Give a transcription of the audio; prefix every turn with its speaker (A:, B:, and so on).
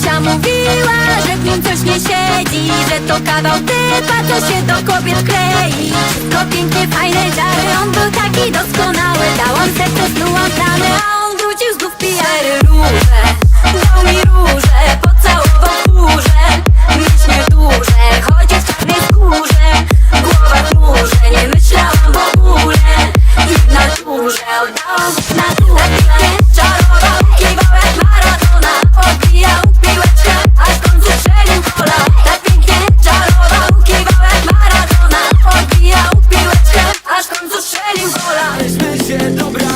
A: Zosia mówiła, że w nim coś nie siedzi Że to kawał typa, co się do kobiet klei. Wszystko pięknie, fajne staraliśmy się dobrać